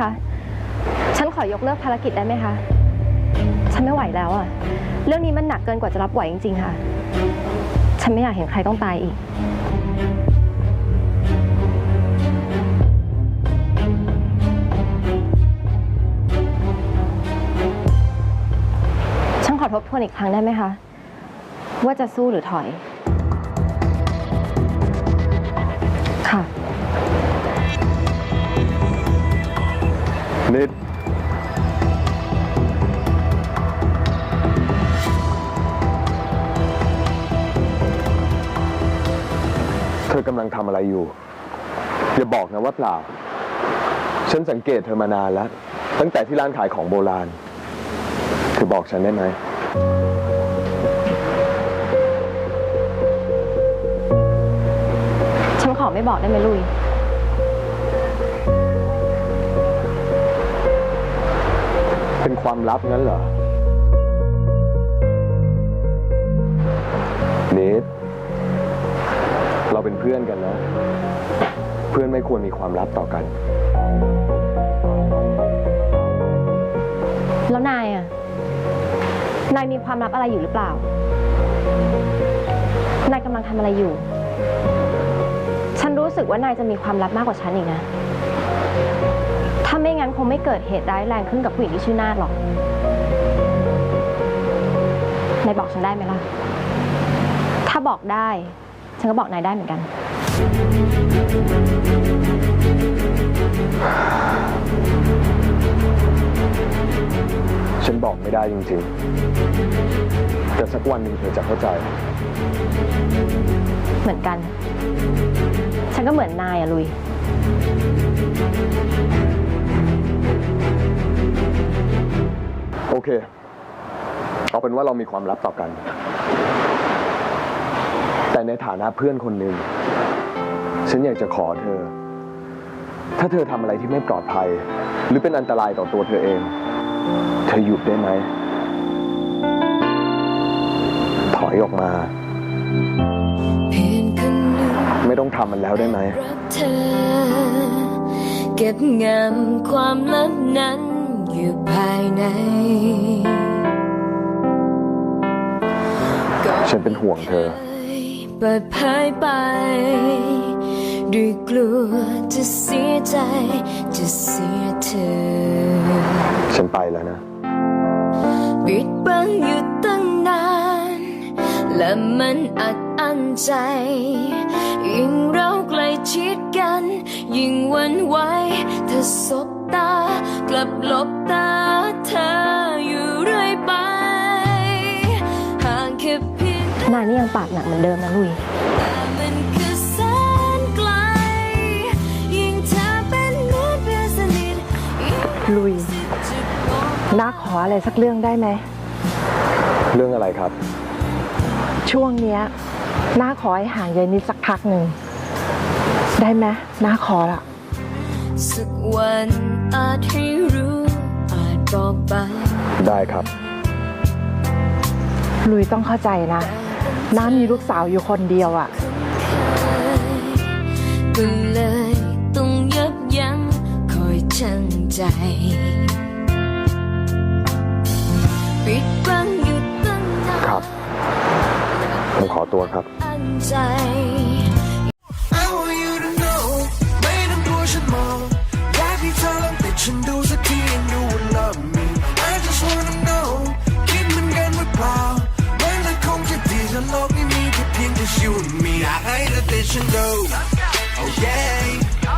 คะ ฉันขอยกเลิกภารกิจได้ไหมคะ ฉันไม่ไหวแล้วอะเรื่องนี้มันหนักเกินกว่าจะรับไหวจริงๆค่ะ ฉันไม่อยากเห็นใครต้องตายอีก ฉันขอทบทวนอีกครั้งได้ไหมคะ ว่าจะสู้หรือถอย นิดเธอกำลังทำอะไรอยู่ อย่าบอกนะว่าเปล่า ฉันสังเกตเธอมานานแล้ว ตั้งแต่ที่ร้านขายของโบราณเธอบอกฉันได้ไหมฉันขอไม่บอกได้ไหมลุย เป็นความลับงั้นเหรอเนิดเราเป็นเพื่อนกันนะ เพื่อนไม่ควรมีความลับต่อกัน แล้วนายอะ นายมีความลับอะไรอยู่หรือเปล่า นายกำลังทำอะไรอยู่ ฉันรู้สึกว่านายจะมีความลับมากกว่าฉันอีกนะ คงไม่เกิดเหตุร้ายแรงขึ้นกับผู้หญิงที่ชื่อนาดหรอกนายบอกฉันได้ไหมล่ะ ถ้าบอกได้ ฉันก็บอกนายได้เหมือนกัน ฉันบอกไม่ได้จริงๆ แต่สักวันหนึ่งเธอจะเข้าใจ เหมือนกัน ฉันก็เหมือนนายอะลุย โอเค เอาเป็นว่าเรามีความลับต่อกัน แต่ในฐานะเพื่อนคนหนึ่ง ฉันอยากจะขอเธอ ถ้าเธอทำอะไรที่ไม่ปลอดภัย หรือเป็นอันตรายต่อตัวเธอเอง เธอหยุดได้ไหม ถอยออกมา ไม่ต้องทำมันแล้วได้ไหมเธอเก็บงำความลับนั้น อยู่ภายในก็ฉันเป็นห่วงเธอ เปิดเผยไป ด้วยกลัวจะเสียใจ จะเสียเธอ ฉันไปแล้วนะ ปิดบังอยู่ตั้งนาน และมันอัดอั้นใจ ยิ่งเราใกล้ชิดกัน ยิ่งหวันไหวเธอสบตาก ลับหลบตาเธออยู่เรื่อยไปห่างแค่เพียงนายนี่ยังปากหนักเหมือนเดิมนะลุย แต่มันคือแสนไกล ยิ่งเธอเป็นเหมือนเพื่อนสนิทยิ่งลุย จะบอก น้าขออะไรสักเรื่องได้ไหม เรื่องอะไรครับ ช่วงเนี้ยน้าขอให้ห่างยายนิดสักพักหนึ่ง ได้ไหมน้าขอละ สักวันอาจให้รู้อาจบอกไปได้ครับ ลุยต้องเข้าใจนะ น้ามีลูกสาวอยู่คนเดียวอะก็เลยต้องยับยั้งคอยชั่งใจปิดบังอยู่ตั้งนานครับผมขอตัวครับอันใจ I just wanna know, keep me getting with power. When it comes to this, I love just you and me. I hate addition though. Oh, yeah.